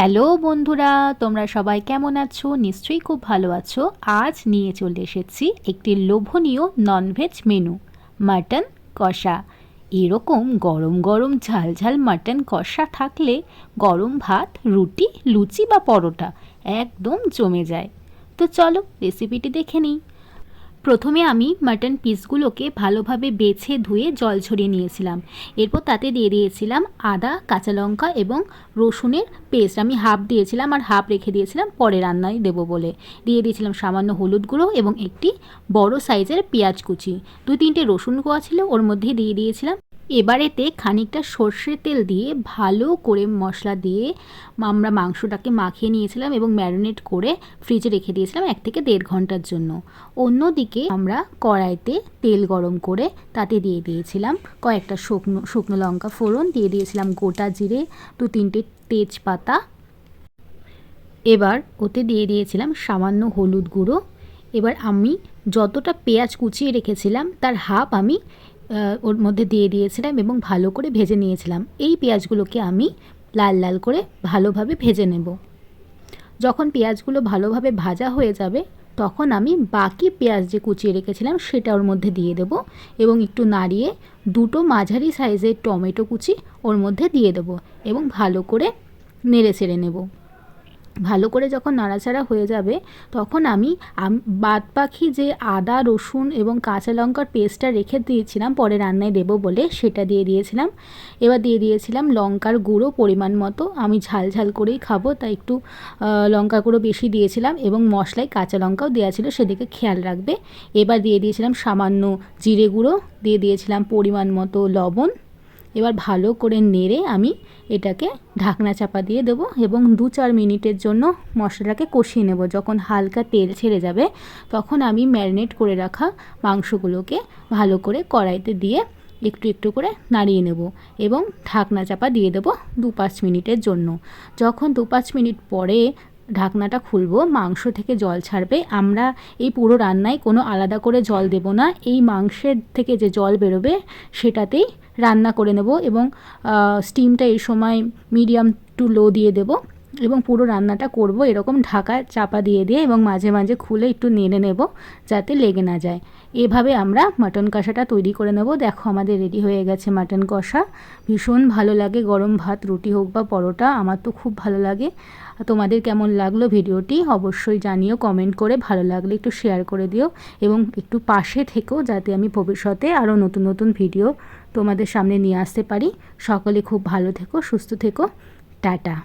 Hello বন্ধুরা, তোমরা সবাই কেমন আছো? নিশ্চয়ই খুব ভালো আছো। আজ নিয়ে চলে এসেছি একটি লোভনীয় ননভেজ মেনু মাটন কষা। এরকম গরম গরম ঝাল ঝাল মাটন কষা থাকলে গরম ভাত, রুটি, লুচি বা পরোটা একদম জমে যায়। তো চলো রেসিপিটি দেখে নিই। প্রথমে আমি মাটন পিসগুলোকে ভালোভাবে বেছে ধুয়ে জল ঝরিয়ে নিয়েছিলাম। এরপর তাতে দিয়ে দিয়েছিলাম আদা, কাঁচা লঙ্কা এবং রসুনের পেস্ট। আমি হাফ দিয়েছিলাম আর হাফ রেখে দিয়েছিলাম পরে রান্নায় দেবো বলে। দিয়ে দিয়েছিলাম সামান্য হলুদ গুঁড়ো এবং একটি বড় সাইজের পেঁয়াজ কুচি। দু তিনটে রসুন কোয়া ছিল, ওর মধ্যে দিয়ে দিয়েছিলাম এবারেতে খানিকটা সর্ষের তেল দিয়ে ভালো করে মশলা দিয়ে আমরা মাংসটাকে মাখিয়ে নিয়েছিলাম এবং ম্যারিনেট করে ফ্রিজে রেখে দিয়েছিলাম এক থেকে দেড় ঘণ্টার জন্য। অন্যদিকে আমরা কড়াইতে তেল গরম করে তাতে দিয়ে দিয়েছিলাম কয়েকটা শুকনো শুকনো লঙ্কা ফোড়ন, দিয়ে দিয়েছিলাম গোটা জিরে, দু তিনটে তেজপাতা। এবার ওতে দিয়ে দিয়েছিলাম সামান্য হলুদ গুঁড়ো। এবার আমি যতটা পেঁয়াজ কুচিয়ে রেখেছিলাম, তার হাফ আমি ওর মধ্যে দিয়ে দিয়েছিলাম এবং ভালো করে ভেজে নিয়েছিলাম। এই পেঁয়াজগুলোকে আমি লাল লাল করে ভালোভাবে ভেজে নেব। যখন পেঁয়াজগুলো ভালোভাবে ভাজা হয়ে যাবে, তখন আমি বাকি পেঁয়াজ যে কুচিয়ে রেখেছিলাম সেটা ওর মধ্যে দিয়ে দেব এবং একটু নাড়িয়ে দুটো মাঝারি সাইজের টমেটো কুচি ওর মধ্যে দিয়ে দেবো এবং ভালো করে নেড়ে ছেড়ে নেব। ভালো করে যখন নাড়াচাড়া হয়ে যাবে, তখন আমি বাদ পাখি যে আদা, রসুন এবং কাঁচা লঙ্কার পেস্টটা রেখে দিয়েছিলাম, পরে রান্নায় দেবো বলে সেটা দিয়ে দিয়েছিলাম। এবার দিয়ে দিয়েছিলাম লঙ্কার গুঁড়ো পরিমাণ মতো। আমি ঝাল ঝাল করেই খাব, তাই একটু লঙ্কা গুঁড়ো বেশি দিয়েছিলাম এবং মশলায় কাঁচা লঙ্কাও দেওয়া ছিল, সেদিকে খেয়াল রাখবে। এবার দিয়ে দিয়েছিলাম সামান্য জিরে গুঁড়ো, দিয়ে দিয়েছিলাম পরিমাণ মতো লবণ। এবার ভালো করে নেড়ে আমি এটাকে ঢাকনা চাপা দিয়ে দেবো এবং দু চার মিনিটের জন্য মশলাটাকে কষিয়ে নেব। যখন হালকা তেল ছেড়ে যাবে, তখন আমি ম্যারিনেট করে রাখা মাংসগুলোকে ভালো করে কড়াইতে দিয়ে একটু একটু করে নাড়িয়ে নেব এবং ঢাকনা চাপা দিয়ে দেবো দু পাঁচ মিনিটের জন্য। যখন দু পাঁচ মিনিট পরে ঢাকনাটা খুলবো, মাংস থেকে জল ছাড়বে। আমরা এই পুরো রান্নায় কোনো আলাদা করে জল দেব না। এই মাংসের থেকে যে জল বেরোবে, সেটাতেই রান্না করে নেব এবং স্টিমটা এই সময় মিডিয়াম টু লো দিয়ে দেব। এবং পুরো রান্নাটা করব এরকম ঢাকা চাপা দিয়ে দিয়ে এবং মাঝে মাঝে খুলে একটু নেড়ে নেব যাতে লেগে না যায়। এভাবে আমরা মাটন কষাটা তৈরি করে নেব। দেখো আমাদের রেডি হয়ে গেছে মাটন কষা। ভীষণ ভালো লাগে গরম ভাত, রুটি হোক বা পরোটা, আমার তো খুব ভালো লাগে। তোমাদের কেমন লাগল ভিডিওটি অবশ্যই জানিও কমেন্ট করে ভালো লাগলে একটু শেয়ার করে দিও এবং একটু পাশে থেকেও যাতে আমি ভবিষ্যতে আরও নতুন নতুন ভিডিও তোমাদের সামনে নিয়ে আসতে পারি। সকলে খুব ভালো থেকো, সুস্থ থেকো। টাটা।